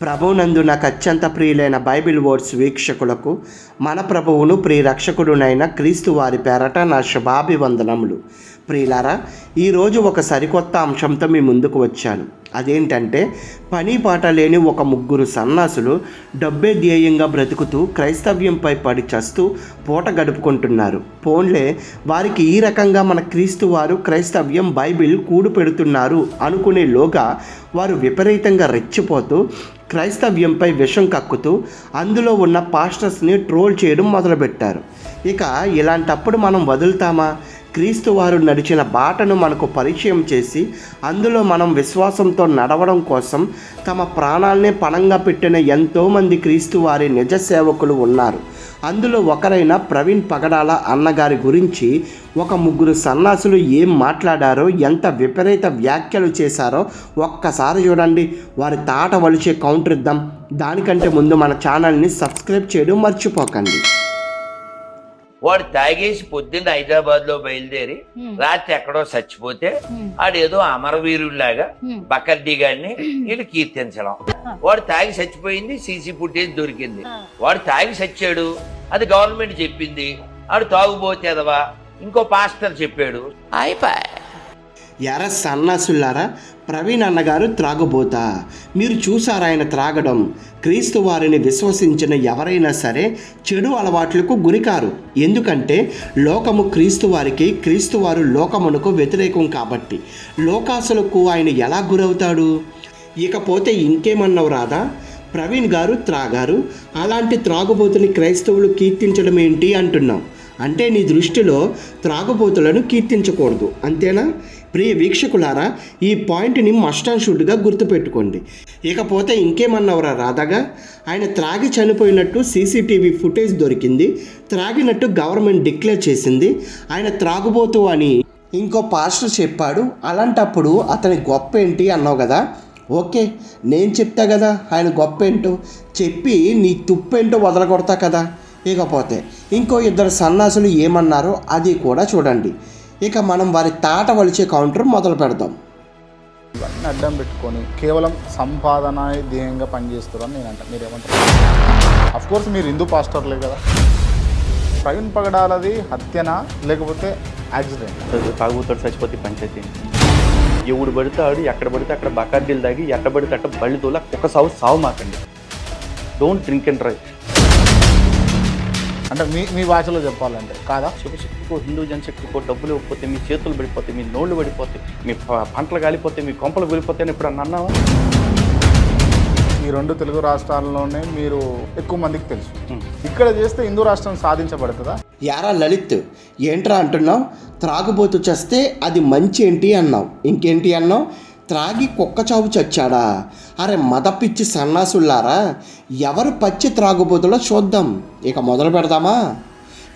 ప్రభునందు నాకు అత్యంత ప్రియులైన బైబిల్ వర్డ్స్ వీక్షకులకు మన ప్రభువును ప్రియ రక్షకుడునైన క్రీస్తు వారి పేరట నా శుభాభివందనములు. ప్రియులారా ఈరోజు ఒక సరికొత్త అంశంతో మీ ముందుకు వచ్చాను. అదేంటంటే పని పాట లేని ఒక ముగ్గురు సన్నాసులు డబ్బే ధ్యేయంగా బ్రతుకుతూ క్రైస్తవ్యంపై పడి చస్తూ పూట గడుపుకుంటున్నారు. పోన్లే వారికి ఈ రకంగా మన క్రీస్తు వారు క్రైస్తవ్యం బైబిల్ కూడు పెడుతున్నారు అనుకునే లోగా వారు విపరీతంగా రెచ్చిపోతూ క్రైస్తవ్యంపై విషం కక్కుతూ అందులో ఉన్న పాస్టర్స్ని ట్రోల్ చేయడం మొదలుపెట్టారు. ఇక ఇలాంటప్పుడు మనం వదులుతామా? క్రీస్తు వారు నడిచిన బాటను మనకు పరిచయం చేసి అందులో మనం విశ్వాసంతో నడవడం కోసం తమ ప్రాణాలనే పణంగా పెట్టిన ఎంతోమంది క్రీస్తు వారి నిజ సేవకులు ఉన్నారు. అందులో ఒకరైన ప్రవీణ్ పగడాల అన్నగారి గురించి ఒక ముగ్గురు సన్నాసులు ఏం మాట్లాడారో ఎంత విపరీత వ్యాఖ్యలు చేశారో ఒక్కసారి చూడండి. వారి తాట వలిచే కౌంటర్ ఇద్దాం. దానికంటే ముందు మన ఛానల్ని సబ్స్క్రైబ్ చేయడం మర్చిపోకండి. వాడు తాగేసి పొద్దున్న హైదరాబాద్లో బయలుదేరి. రాత్రి ఎక్కడో చచ్చిపోతే. ఆడేదో అమరవీరుల్లాగా. బకర్డీ గారిని వీళ్ళు కీర్తించడం వాడు తాగి చచ్చిపోయింది సీసీ ఫుటేజ్ దొరికింది. వాడు తాగి చచ్చాడు అది గవర్నమెంట్ చెప్పింది ఆడు తాగుబోతేదవా ఇంకో పాస్టర్ చెప్పాడు అయిపోయి ఎర సన్నాసులారా ప్రవీణ్ అన్నగారు త్రాగుబోతా. మీరు చూసారా ఆయన త్రాగడం. క్రీస్తు వారిని విశ్వసించిన ఎవరైనా సరే చెడు అలవాట్లకు గురికారు. ఎందుకంటే లోకము క్రీస్తు వారికి క్రీస్తు వారు లోకమునకు వ్యతిరేకం కాబట్టి. లోకాసులకు ఆయన ఎలా గురవుతాడు? ఇకపోతే ఇంకేమన్నావు రాదా ప్రవీణ్ గారు త్రాగారు. అలాంటి త్రాగుబోతుని క్రైస్తవులు కీర్తించడం ఏంటి అంటున్నాం అంటే నీ దృష్టిలో త్రాగుబోతులను కీర్తించకూడదు. అంతేనా? ప్రియ వీక్షకులారా ఈ పాయింట్ని మస్ట్ అండ్ షుడ్గా గుర్తుపెట్టుకోండి. ఇకపోతే ఇంకేమన్నవరా రాధగా? ఆయన త్రాగి చనిపోయినట్టు సీసీటీవీ ఫుటేజ్ దొరికింది. త్రాగినట్టు గవర్నమెంట్ డిక్లేర్ చేసింది. ఆయన త్రాగుబోతు అని ఇంకో పాస్టర్ చెప్పాడు. అలాంటప్పుడు అతని గొప్ప ఏంటి అన్నావు కదా? ఓకే నేను చెప్తా కదా ఆయన గొప్ప ఏంటో. చెప్పి నీ తుప్పేంటో వదలగొడతా కదా. ఇకపోతే ఇంకో ఇద్దరు సన్నాసులు ఏమన్నారో అది కూడా చూడండి. ఇక మనం వారి తాట వలిచే కౌంటర్ మొదలు పెడదాం. ఇవన్నీ అడ్డం పెట్టుకొని కేవలం సంపాదన ధ్యేయంగా పనిచేస్తారు అని నేను అంట మీరేమంటారు? అఫ్ కోర్స్ మీరు హిందూ పాస్టర్లే కదా. ప్రవీణ్ పగడాలది హత్యనా లేకపోతే యాక్సిడెంట్? తాగుతాడు చచ్చిపోతే పంచాయతీ ఎవడు పడితాడు ఎక్కడ పడితే అక్కడ బకార్డీలు తాగి ఎట్ట పడితే అట్ట బళ్ళు తోల ఒక సావు సావు మాకండి. డోంట్ డ్రింక్ అండ్ డ్రైవ్ అంటే మీ మీ భాషలో చెప్పాలంటే. కాదా? శివశక్తికో హిందూ జనశక్తికో డబ్బులు ఇవ్వకపోతే మీ చేతులు పడిపోతాయి మీ నోళ్ళు పడిపోతాయి మీ ప- పంటలు కాలిపోతాయి మీ కొంపలు వెళ్ళిపోతాయని ఇప్పుడు అన్నావా? ఈ రెండు తెలుగు రాష్ట్రాల్లోనే మీరు ఎక్కువ మందికి తెలుసు. ఇక్కడ చేస్తే హిందూ రాష్ట్రం సాధించబడుతుందా? యారా లలిత్ ఏంట్రా అంటున్నావు? త్రాగుబోతు చస్తే అది మంచి ఏంటి అన్నావు? ఇంకేంటి అన్నావు? త్రాగి కుక్క చావు చచ్చాడా? అరే మదపిచ్చి సన్నాసుల్లారా ఎవరు పచ్చి త్రాగుబోతులో చూద్దాం. ఇక మొదలు పెడదామా?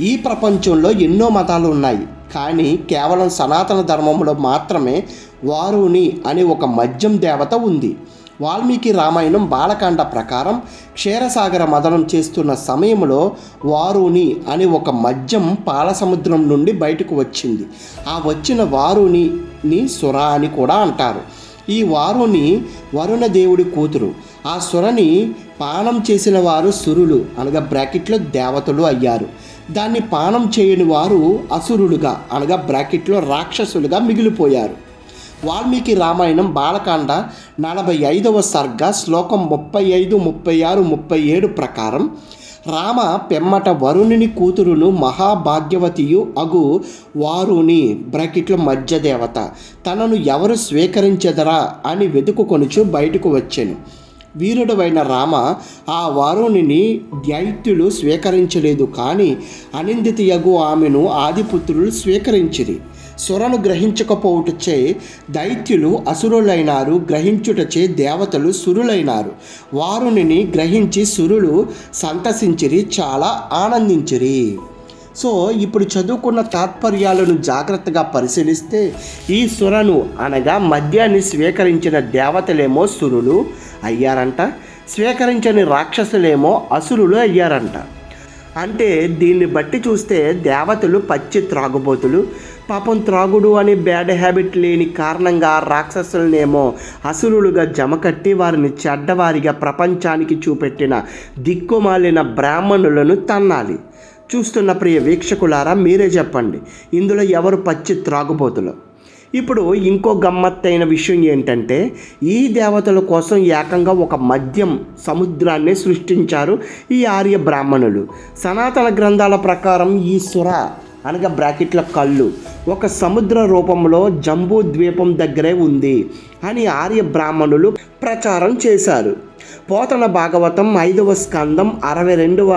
ఈ ప్రపంచంలో ఎన్నో మతాలు ఉన్నాయి కానీ కేవలం సనాతన ధర్మంలో మాత్రమే వారుని అనే ఒక మద్యం దేవత ఉంది. వాల్మీకి రామాయణం బాలకాండ ప్రకారం క్షీరసాగర మదనం చేస్తున్న సమయంలో వారుని అనే ఒక మద్యం పాలసముద్రం నుండి బయటకు వచ్చింది. ఆ వచ్చిన వారుని సుర అని కూడా అంటారు. ఈ వారుని వరుణ దేవుడి కూతురు. ఆ సురని పానం చేసిన వారు సురులు అనగా బ్రాకెట్లో దేవతలు అయ్యారు. దాన్ని పానం చేయని వారు అసురులుగా అనగా బ్రాకెట్లో రాక్షసులుగా మిగిలిపోయారు. వాల్మీకి రామాయణం బాలకాండ నలభై ఐదవ సర్గ శ్లోకం ముప్పై ఐదు ముప్పై ఆరు ముప్పై ఏడు ప్రకారం రామ పెమ్మట వరుణుని కూతురును మహాభాగ్యవతియు అగు వారుని బ్రకిట్ల మధ్య దేవత తనను ఎవరు స్వీకరించెదరా అని వెతుకుకొనుచు బయటకు వచ్చాను. వీరుడవైన రామ ఆ వారుణిని దైత్యులు స్వీకరించలేదు కానీ అనిందితయగు ఆమెను ఆదిపుత్రులు స్వీకరించిరి. సురను గ్రహించకపోవుటచే దైత్యులు అసురులైనారు గ్రహించుటచే దేవతలు సురులైనారు. వారుని గ్రహించి సురులు సంతసించిరి చాలా ఆనందించిరి. సో ఇప్పుడు చదువుకున్న తాత్పర్యాలను జాగ్రత్తగా పరిశీలిస్తే ఈ సురను అనగా మద్యాన్ని స్వీకరించిన దేవతలేమో సురులు అయ్యారంట స్వీకరించని రాక్షసులేమో అసురులు అయ్యారంట. అంటే దీన్ని బట్టి చూస్తే దేవతలు పచ్చి త్రాగుబోతులు. పాపం త్రాగుడు అనే బ్యాడ్ హ్యాబిట్ లేని కారణంగా రాక్షసులనేమో అసురులుగా జమకట్టి వారిని చెడ్డవారిగా ప్రపంచానికి చూపెట్టిన దిక్కుమాలిన బ్రాహ్మణులను తన్నాలి. చూస్తున్న ప్రియ వీక్షకులారా మీరే చెప్పండి ఇందులో ఎవరు పచ్చి త్రాగుబోతులు? ఇప్పుడు ఇంకో గమ్మత్తైన విషయం ఏంటంటే ఈ దేవతల కోసం ఏకంగా ఒక మద్యం సముద్రాన్ని సృష్టించారు ఈ ఆర్య బ్రాహ్మణులు. సనాతన గ్రంథాల ప్రకారం ఈ సుర అనగా బ్రాకెట్ల కళ్ళు ఒక సముద్ర రూపంలో జంబూ ద్వీపం దగ్గరే ఉంది అని ఆర్య బ్రాహ్మణులు ప్రచారం చేశారు. పోతన భాగవతం ఐదవ స్కందం అరవై రెండవ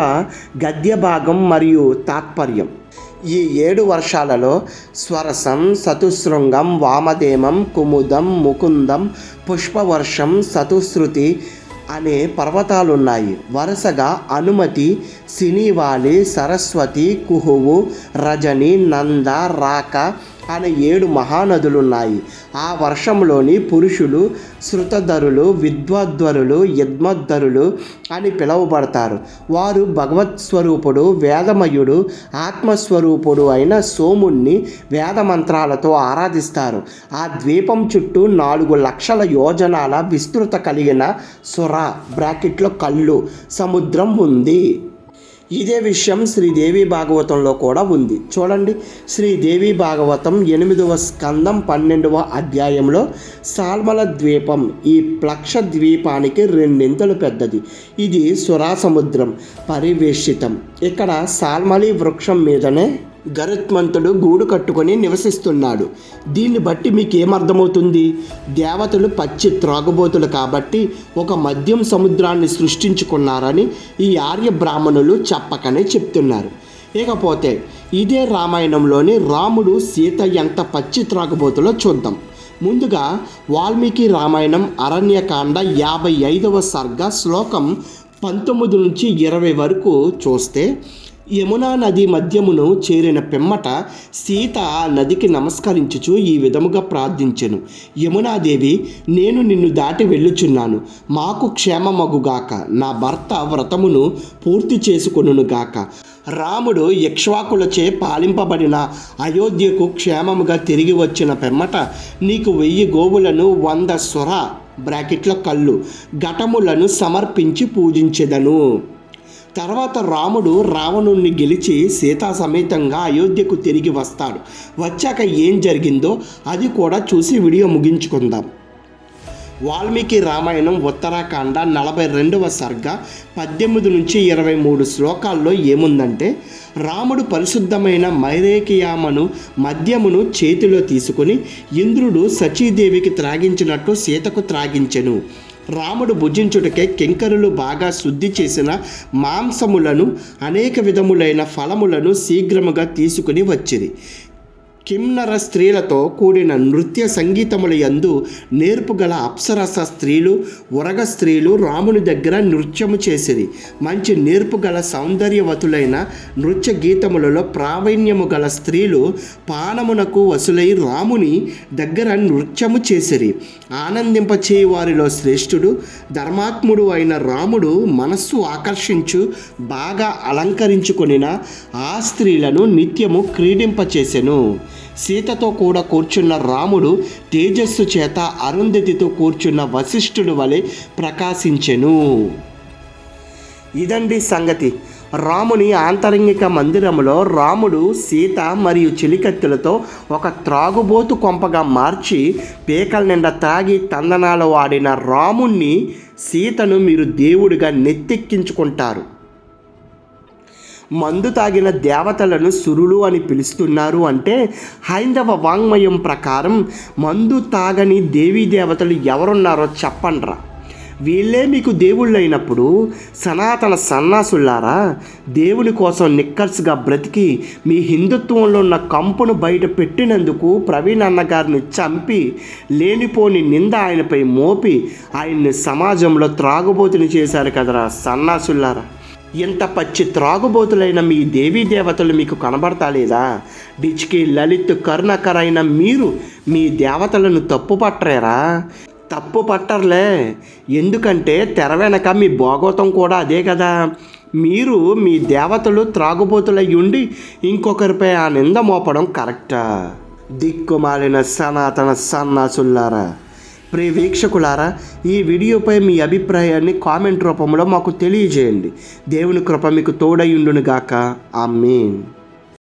గద్య భాగం మరియు తాత్పర్యం. ఈ ఏడు వర్షాలలో స్వరసం సతుశృంగం వామదేమం కుముదం ముకుందం పుష్పవర్షం సతుశ్రుతి అనే పర్వతాలున్నాయి. వరుసగా అనుమతి సినీవాలి సరస్వతి కుహువు రజని నంద రాక అనే ఏడు మహానదులున్నాయి. ఆ వర్షంలోని పురుషులు శృతధరులు విద్వద్వరులు యద్మద్ధరులు అని పిలువబడతారు. వారు భగవత్ స్వరూపుడు వేదమయుడు ఆత్మస్వరూపుడు అయిన సోముణ్ణి వేదమంత్రాలతో ఆరాధిస్తారు. ఆ ద్వీపం చుట్టూ నాలుగు లక్షల యోజనాల విస్తృత కలిగిన సుర బ్రాకెట్లో కళ్ళు సముద్రం ఉంది. ఇదే విషయం శ్రీదేవి భాగవతంలో కూడా ఉంది. చూడండి శ్రీదేవి భాగవతం ఎనిమిదవ స్కందం పన్నెండవ అధ్యాయంలో సాల్మల ద్వీపం ఈ ప్లక్ష ద్వీపానికి రెండింతలు పెద్దది. ఇది సురా సముద్రం పరివేషితం ఇక్కడ సాల్మలి వృక్షం మీదనే గరుత్మంతుడు గూడు కట్టుకొని నివసిస్తున్నాడు. దీన్ని బట్టి మీకు ఏమర్థమవుతుంది దేవతలు పచ్చి త్రాగుబోతులు కాబట్టి ఒక మద్యం సముద్రాన్ని సృష్టించుకున్నారని ఈ ఆర్య బ్రాహ్మణులు చెప్పకనే చెప్తున్నారు. ఇకపోతే ఇదే రామాయణంలోని రాముడు సీత ఎంత పచ్చి త్రాగుబోతులో చూద్దాం. ముందుగా వాల్మీకి రామాయణం అరణ్యకాండ యాభై ఐదవ సర్గ శ్లోకం పంతొమ్మిది నుంచి ఇరవై వరకు చూస్తే యమునా నది మధ్యమును చేరిన పిమ్మట సీత ఆ నదికి నమస్కరించుచు ఈ విధముగా ప్రార్థించెను. యమునాదేవి నేను నిన్ను దాటి వెళ్ళుచున్నాను. మాకు క్షేమమగుగాక. నా భర్త వ్రతమును పూర్తి చేసుకొనుగాక రాముడు యక్ష్వాకులచే పాలింపబడిన అయోధ్యకు క్షేమముగా తిరిగి వచ్చిన పెమ్మట నీకు వెయ్యి గోవులను వంద స్వర బ్రాకెట్లో కళ్ళు ఘటములను సమర్పించి పూజించెదను. తర్వాత రాముడు రావణుణ్ణి గెలిచి సీతా సమేతంగా అయోధ్యకు తిరిగి వస్తాడు. వచ్చాక ఏం జరిగిందో అది కూడా చూసి వీడియో ముగించుకుందాం. వాల్మీకి రామాయణం ఉత్తరాఖండ నలభై రెండవ సర్గ పద్దెనిమిది నుంచి ఇరవై మూడు శ్లోకాల్లో ఏముందంటే రాముడు పరిశుద్ధమైన మైరేకియామను మద్యమును చేతిలో తీసుకుని ఇంద్రుడు సచీదేవికి త్రాగించినట్టు సీతకు త్రాగించెను. రాముడు భుజించుటకే కింకరులు బాగా శుద్ధి చేసిన మాంసములను అనేక విధములైన ఫలములను శీఘ్రముగా తీసుకుని వచ్చిరి. కిన్నర స్త్రీలతో కూడిన నృత్య సంగీతముల యందు నేర్పుగల అప్సరస స్త్రీలు ఉరగ స్త్రీలు రాముని దగ్గర నృత్యము చేసిరి. మంచి నేర్పుగల సౌందర్యవతులైన నృత్య గీతములలో ప్రావీణ్యము గల స్త్రీలు పానమునకు వసులై రాముని దగ్గర నృత్యము చేసిరి. ఆనందింపచేయి వారిలో శ్రేష్ఠుడు ధర్మాత్ముడు అయిన రాముడు మనస్సు ఆకర్షించు బాగా అలంకరించుకొనిన ఆ స్త్రీలను నిత్యము క్రీడింపచేసెను. సీతతో కూడా కూర్చున్న రాముడు తేజస్సు చేత అరుంధతితో కూర్చున్న వశిష్ఠుడు వలె ప్రకాశించెను. ఇదండి సంగతి. రాముని ఆంతరంగిక మందిరములో రాముడు సీత మరియు చిలికత్తులతో ఒక త్రాగుబోతు కొంపగా మార్చి పేకల నిండా తాగి తందనాలు వాడిన రాముణ్ణి సీతను మీరు దేవుడిగా నెత్తెక్కించుకుంటారు. మందు తాగిన దేవతలను సురులు అని పిలుస్తున్నారు అంటే హైందవ వాంగ్మయం ప్రకారం మందు తాగని దేవీ దేవతలు ఎవరున్నారో చెప్పండ్రా. వీళ్ళే మీకు దేవుళ్ళైనప్పుడు సనాతన సన్నాసుల్లారా దేవుని కోసం నిక్కర్స్గా బ్రతికి మీ హిందుత్వంలో ఉన్న కంపును బయట పెట్టినందుకు ప్రవీణ్ అన్నగారిని చంపి లేనిపోని నింద ఆయనపై మోపి ఆయన్ని సమాజంలో త్రాగుబోతుని చేశారు కదరా సన్నాసుల్లారా ఇంత పచ్చి త్రాగుబోతులైన మీ దేవీ దేవతలు మీకు కనబడతాలేదా డిచ్కి లలిత్ కరుణకర్ అయిన మీరు మీ దేవతలను తప్పు పట్టరేరా? తప్పు పట్టర్లే. ఎందుకంటే తెర వెనక మీ భోగోతం కూడా అదే కదా. మీరు మీ దేవతలు త్రాగుబోతులై ఉండి ఇంకొకరిపై ఆ నింద మోపడం కరెక్టా? దిక్కుమాలిన సనాతన సన్నాసుల్లారా ప్రియ వీక్షకులారా ఈ వీడియోపై మీ అభిప్రాయాన్ని కామెంట్ రూపంలో మాకు తెలియజేయండి. దేవుని కృప మీకు తోడయుండునుగాక ఆ మీన్